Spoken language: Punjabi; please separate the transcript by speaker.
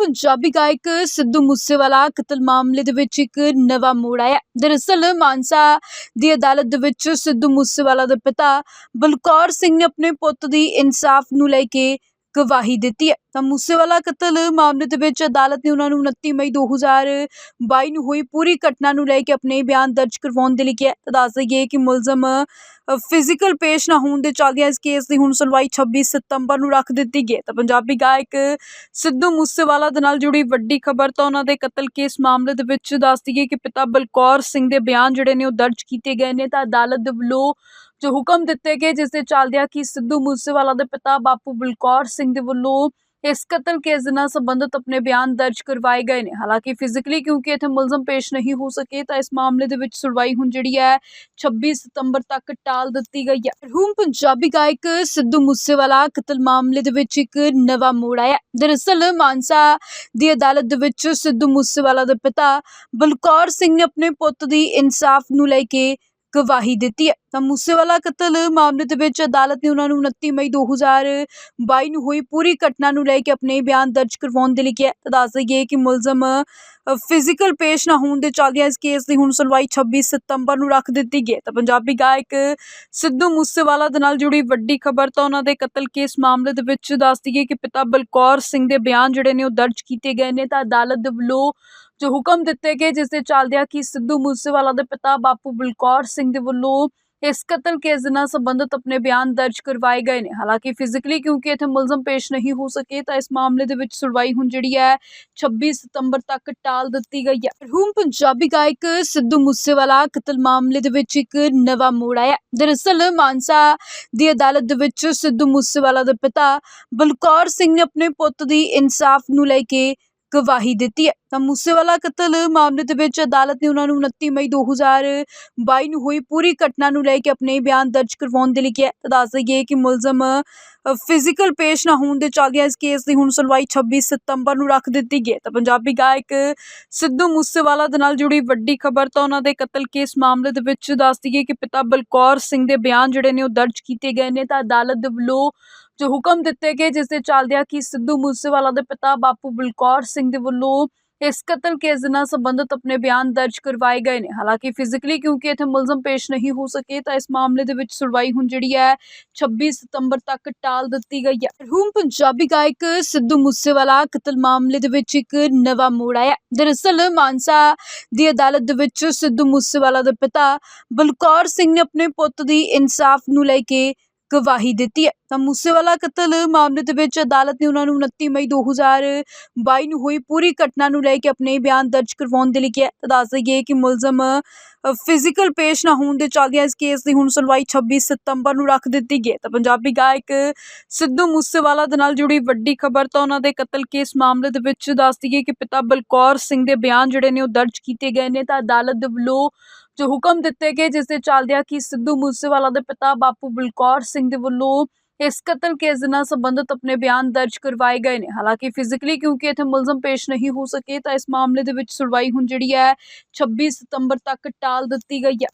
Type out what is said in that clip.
Speaker 1: ਪੰਜਾਬੀ ਗਾਇਕ ਸਿੱਧੂ ਮੂਸੇਵਾਲਾ ਕਤਲ ਮਾਮਲੇ ਦੇ ਵਿੱਚ ਇੱਕ ਨਵਾਂ ਮੋੜ ਆਇਆ। ਦਰਅਸਲ ਮਾਨਸਾ ਦੀ ਅਦਾਲਤ ਦੇ ਵਿੱਚ ਸਿੱਧੂ ਮੂਸੇਵਾਲਾ ਦੇ ਪਿਤਾ ਬਲਕੌਰ ਸਿੰਘ ਨੇ ਆਪਣੇ ਪੁੱਤ ਦੀ ਇਨਸਾਫ ਨੂੰ ਲੈ ਕੇ ਗਵਾਹੀ ਦਿੱਤੀ ਹੈ। ਤਾਂ ਮੂਸੇਵਾਲਾ ਕਤਲ ਮਾਮਲੇ ਦੇ ਵਿੱਚ ਅਦਾਲਤ ਨੇ ਉਹਨਾਂ ਨੂੰ 29 ਮਈ 2022 ਨੂੰ ਹੋਈ ਪੂਰੀ ਘਟਨਾ ਨੂੰ ਲੈ ਕੇ ਆਪਣੇ ਬਿਆਨ ਦਰਜ ਕਰਵਾਉਣ ਦੇ ਲਈ ਕਿਹਾ ਤਾਂ ਦੱਸ ਦਈਏ ਕਿ ਮੁਲਜ਼ਮ ਫਿਜ਼ੀਕਲ ਪੇਸ਼ ਨਾ ਹੋਣ ਦੇ ਚੱਲਦਿਆਂ ਇਸ ਕੇਸ ਦੀ ਹੁਣ ਸੁਣਵਾਈ 26 ਸਤੰਬਰ ਨੂੰ ਰੱਖ ਦਿੱਤੀ ਗਈ ਹੈ। ਤਾਂ ਪੰਜਾਬੀ ਗਾਇਕ ਸਿੱਧੂ ਮੂਸੇਵਾਲਾ ਦੇ ਨਾਲ ਜੁੜੀ ਵੱਡੀ ਖਬਰ ਤਾਂ ਉਹਨਾਂ ਦੇ ਕਤਲ ਕੇਸ ਮਾਮਲੇ ਦੇ ਵਿੱਚ ਦੱਸ ਦਈਏ ਕਿ ਪਿਤਾ ਬਲਕੌਰ ਸਿੰਘ ਦੇ ਬਿਆਨ ਜਿਹੜੇ ਨੇ ਉਹ ਦਰਜ ਕੀਤੇ ਗਏ ਨੇ। ਤਾਂ ਅਦਾਲਤ ਦੇ ਵੱਲੋਂ ਜੋ ਹੁਕਮ ਦਿੱਤੇ ਗਏ, ਜਿਸ ਦੇ ਚੱਲਦਿਆਂ ਕਿ ਸਿੱਧੂ ਮੂਸੇਵਾਲਾ ਦੇ ਪਿਤਾ ਬਾਪੂ ਬਲਕੌਰ ਸਿੰਘ ਦੇ ਵੱਲੋਂ ਇਸ ਕਤਲ ਕੇਸ ਨਾਲ ਸੰਬੰਧਿਤ ਆਪਣੇ ਬਿਆਨ ਦਰਜ ਕਰਵਾਏ ਗਏ ਨੇ। ਹਾਲਾਂਕਿ ਫਿਜ਼ੀਕਲੀ ਕਿਉਂਕਿ ਇੱਥੇ ਮੁਲਜ਼ਮ ਪੇਸ਼ ਨਹੀਂ ਹੋ ਸਕੇ, ਤਾਂ ਇਸ ਮਾਮਲੇ ਦੇ ਵਿੱਚ ਸੁਣਵਾਈ ਹੁਣ ਜਿਹੜੀ ਹੈ 26 ਸਤੰਬਰ ਤੱਕ ਟਾਲ ਦਿੱਤੀ ਗਈ ਹੈ। ਮਰਹੂਮ ਪੰਜਾਬੀ ਗਾਇਕ ਸਿੱਧੂ ਮੂਸੇਵਾਲਾ ਕਤਲ ਮਾਮਲੇ ਦੇ ਵਿੱਚ ਇੱਕ ਨਵਾਂ ਮੋੜ ਆਇਆ ਦਰਅਸਲ ਮਾਨਸਾ ਦੀ ਅਦਾਲਤ ਦੇ ਵਿੱਚ ਸਿੱਧੂ ਮੂਸੇਵਾਲਾ ਦੇ ਪਿਤਾ ਬਲਕੌਰ ਸਿੰਘ ਨੇ ਆਪਣੇ ਪੁੱਤ ਦੀ ਇਨਸਾਫ ਨੂੰ ਲੈ ਕੇ ਗਵਾਹੀ ਦਿੱਤੀ ਹੈ। ਤਾਂ ਮੂਸੇਵਾਲਾ ਕਤਲ ਮਾਮਲੇ ਦੇ ਵਿੱਚ ਅਦਾਲਤ ਨੇ ਉਹਨਾਂ ਨੂੰ 29 ਮਈ 2022 ਨੂੰ ਹੋਈ ਪੂਰੀ ਘਟਨਾ ਨੂੰ ਲੈ ਕੇ ਆਪਣੇ ਬਿਆਨ ਦਰਜ ਕਰਵਾਉਣ ਦੇ ਲਈ ਕਿਹਾ ਤਾਂ ਦੱਸ ਦਈਏ ਕਿ ਮੁਲਜ਼ਮ ਫਿਜ਼ੀਕਲ ਪੇਸ਼ ਨਾ ਹੋਣ ਦੇ ਚੱਲਦਿਆਂ ਇਸ ਕੇਸ ਦੀ ਹੁਣ ਸੁਣਵਾਈ 26 ਸਤੰਬਰ ਨੂੰ ਰੱਖ ਦਿੱਤੀ ਗਈ ਹੈ। ਤਾਂ ਪੰਜਾਬੀ ਗਾਇਕ ਸਿੱਧੂ ਮੂਸੇਵਾਲਾ ਦੇ ਨਾਲ ਜੁੜੀ ਵੱਡੀ ਖਬਰ ਤਾਂ ਉਹਨਾਂ ਦੇ ਕਤਲ ਕੇਸ ਮਾਮਲੇ ਦੇ ਵਿੱਚ ਦੱਸ ਦਈਏ ਕਿ ਪਿਤਾ ਬਲਕੌਰ ਸਿੰਘ ਦੇ ਬਿਆਨ ਜਿਹੜੇ ਨੇ ਉਹ ਦਰਜ ਕੀਤੇ ਗਏ ਨੇ। ਤਾਂ ਅਦਾਲਤ ਦੇ ਵੱਲੋਂ ਜੋ ਹੁਕਮ ਦਿੱਤੇ ਗਏ, ਜਿਸ ਦੇ ਚੱਲਦਿਆਂ ਕਿ ਸਿੱਧੂ ਮੂਸੇਵਾਲਾ ਦੇ ਪਿਤਾ ਬਾਪੂ ਬਲਕੌਰ ਸਿੰਘ ਦੇ ਵੱਲੋਂ ਇਸ ਕਤਲ ਕੇਸ ਨਾਲ ਸੰਬੰਧਿਤ ਆਪਣੇ ਬਿਆਨ ਦਰਜ ਕਰਵਾਏ ਗਏ ਨੇ। ਹਾਲਾਂਕਿ ਫਿਜ਼ੀਕਲੀ ਕਿਉਂਕਿ ਇੱਥੇ ਮੁਲਜ਼ਮ ਪੇਸ਼ ਨਹੀਂ ਹੋ ਸਕੇ, ਤਾਂ ਇਸ ਮਾਮਲੇ ਦੇ ਵਿੱਚ ਸੁਣਵਾਈ ਹੁਣ ਜਿਹੜੀ ਹੈ 26 ਸਤੰਬਰ ਤੱਕ ਟਾਲ ਦਿੱਤੀ ਗਈ ਹੈ। ਮਰਹੂਮ ਪੰਜਾਬੀ ਗਾਇਕ ਸਿੱਧੂ ਮੂਸੇਵਾਲਾ ਕਤਲ ਮਾਮਲੇ ਦੇ ਵਿੱਚ ਇੱਕ ਨਵਾਂ ਮੋੜ ਆਇਆ ਦਰਅਸਲ ਮਾਨਸਾ ਦੀ ਅਦਾਲਤ ਦੇ ਵਿੱਚ ਸਿੱਧੂ ਮੂਸੇਵਾਲਾ ਦੇ ਪਿਤਾ ਬਲਕੌਰ ਸਿੰਘ ਨੇ ਆਪਣੇ ਪੁੱਤ ਦੀ ਇਨਸਾਫ ਨੂੰ ਲੈ ਕੇ ਗਵਾਹੀ ਦਿੱਤੀ ਹੈ। ਤਾਂ ਮੂਸੇਵਾਲਾ ਕਤਲ ਮਾਮਲੇ ਦੇ ਵਿੱਚ ਅਦਾਲਤ ਨੇ ਉਹਨਾਂ ਨੂੰ 29 ਮਈ 2022 ਨੂੰ ਹੋਈ ਪੂਰੀ ਘਟਨਾ ਨੂੰ ਲੈ ਕੇ ਆਪਣੇ ਬਿਆਨ ਦਰਜ ਕਰਵਾਉਣ ਦੇ ਲਈ ਕਿਹਾ ਤਾਂ ਦੱਸ ਦਈਏ ਕਿ ਮੁਲਜ਼ਮ ਫਿਜ਼ੀਕਲ ਪੇਸ਼ ਨਾ ਹੋਣ ਦੇ ਚੱਲਦਿਆਂ ਇਸ ਕੇਸ ਦੀ ਹੁਣ ਸੁਣਵਾਈ 26 ਸਤੰਬਰ ਨੂੰ ਰੱਖ ਦਿੱਤੀ ਗਈ ਹੈ। ਤਾਂ ਪੰਜਾਬੀ ਗਾਇਕ ਸਿੱਧੂ ਮੂਸੇਵਾਲਾ ਦੇ ਨਾਲ ਜੁੜੀ ਵੱਡੀ ਖਬਰ ਤਾਂ ਉਹਨਾਂ ਦੇ ਕਤਲ ਕੇਸ ਮਾਮਲੇ ਦੇ ਵਿੱਚ ਦੱਸ ਦਈਏ ਕਿ ਪਿਤਾ ਬਲਕੌਰ ਸਿੰਘ ਦੇ ਬਿਆਨ ਜਿਹੜੇ ਨੇ ਉਹ ਦਰਜ ਕੀਤੇ ਗਏ ਨੇ। ਤਾਂ ਅਦਾਲਤ ਦੇ ਵੱਲੋਂ ਜੋ ਹੁਕਮ ਦਿੱਤੇ ਗਏ, ਜਿਸ ਦੇ ਚੱਲਦਿਆਂ ਕਿ ਸਿੱਧੂ ਮੂਸੇਵਾਲਾ ਦੇ ਪਿਤਾ ਬਾਪੂ ਬਲਕੌਰ ਸਿੰਘ ਦੇ ਵੱਲੋਂ ਇਸ ਕਤਲ ਕੇਸ ਨਾਲ ਸੰਬੰਧਿਤ ਆਪਣੇ ਬਿਆਨ ਦਰਜ ਕਰਵਾਏ ਗਏ ਨੇ। ਹਾਲਾਂਕਿ ਫਿਜ਼ੀਕਲੀ ਕਿਉਂਕਿ ਇੱਥੇ ਮੁਲਜ਼ਮ ਪੇਸ਼ ਨਹੀਂ ਹੋ ਸਕੇ, ਤਾਂ ਇਸ ਮਾਮਲੇ ਦੇ ਵਿੱਚ ਸੁਣਵਾਈ ਹੁਣ ਜਿਹੜੀ ਹੈ 26 ਸਤੰਬਰ ਤੱਕ ਟਾਲ ਦਿੱਤੀ ਗਈ ਹੈ। ਮਰਹੂਮ ਪੰਜਾਬੀ ਗਾਇਕ ਸਿੱਧੂ ਮੂਸੇਵਾਲਾ ਕਤਲ ਮਾਮਲੇ ਦੇ ਵਿੱਚ ਇੱਕ ਨਵਾਂ ਮੋੜ ਆਇਆ। ਦਰਅਸਲ ਮਾਨਸਾ ਦੀ ਅਦਾਲਤ ਦੇ ਵਿੱਚ ਸਿੱਧੂ ਮੂਸੇਵਾਲਾ ਦੇ ਪਿਤਾ ਬਲਕੌਰ ਸਿੰਘ ਨੇ ਆਪਣੇ ਪੁੱਤ ਦੀ ਇਨਸਾਫ ਨੂੰ ਲੈ ਕੇ ਗਵਾਹੀ ਦਿੱਤੀ ਹੈ। ਤਾਂ ਮੂਸੇਵਾਲਾ ਕਤਲ ਮਾਮਲੇ ਦੇ ਵਿੱਚ ਅਦਾਲਤ ਨੇ ਉਹਨਾਂ ਨੂੰ 29 ਮਈ 2022 ਨੂੰ ਹੋਈ ਪੂਰੀ ਘਟਨਾ ਨੂੰ ਲੈ ਕੇ ਆਪਣੇ ਬਿਆਨ ਦਰਜ ਕਰਵਾਉਣ ਦੇ ਲਈ ਕਿਹਾ ਤਾਂ ਦੱਸ ਦਈਏ ਕਿ ਮੁਲਜ਼ਮ ਫਿਜ਼ੀਕਲ ਪੇਸ਼ ਨਾ ਹੋਣ ਦੇ ਚੱਲਦਿਆਂ ਇਸ ਕੇਸ ਦੀ ਹੁਣ ਸੁਣਵਾਈ 26 ਸਤੰਬਰ ਨੂੰ ਰੱਖ ਦਿੱਤੀ ਗਈ ਹੈ। ਤਾਂ ਪੰਜਾਬੀ ਗਾਇਕ ਸਿੱਧੂ ਮੂਸੇਵਾਲਾ ਦੇ ਨਾਲ ਜੁੜੀ ਵੱਡੀ ਖਬਰ ਤਾਂ ਉਹਨਾਂ ਦੇ ਕਤਲ ਕੇਸ ਮਾਮਲੇ ਦੇ ਵਿੱਚ ਦੱਸ ਦਈਏ ਕਿ ਪਿਤਾ ਬਲਕੌਰ ਸਿੰਘ ਦੇ ਬਿਆਨ ਜਿਹੜੇ ਨੇ ਉਹ ਦਰਜ ਕੀਤੇ ਗਏ ਨੇ। ਤਾਂ ਅਦਾਲਤ ਦੇ ਵੱਲੋਂ ਜੋ ਹੁਕਮ ਦਿੱਤੇ ਗਏ, ਜਿਸ ਦੇ ਚੱਲਦਿਆਂ ਕਿ ਸਿੱਧੂ ਮੂਸੇਵਾਲਾ ਦੇ ਪਿਤਾ ਬਾਪੂ ਬਲਕੌਰ ਸਿੰਘ ਦੇ ਵੱਲੋਂ ਇਸ ਕਤਲ ਕੇਸ ਦੇ ਨਾਲ ਸੰਬੰਧਿਤ ਆਪਣੇ ਬਿਆਨ ਦਰਜ ਕਰਵਾਏ ਗਏ ਨੇ। ਹਾਲਾਂਕਿ ਫਿਜ਼ੀਕਲੀ ਕਿਉਂਕਿ ਇੱਥੇ ਮੁਲਜ਼ਮ ਪੇਸ਼ ਨਹੀਂ ਹੋ ਸਕੇ, ਤਾਂ ਇਸ ਮਾਮਲੇ ਦੇ ਵਿੱਚ ਸੁਣਵਾਈ ਹੁਣ ਜਿਹੜੀ ਹੈ 26 ਸਤੰਬਰ ਤੱਕ ਟਾਲ ਦਿੱਤੀ ਗਈ ਹੈ।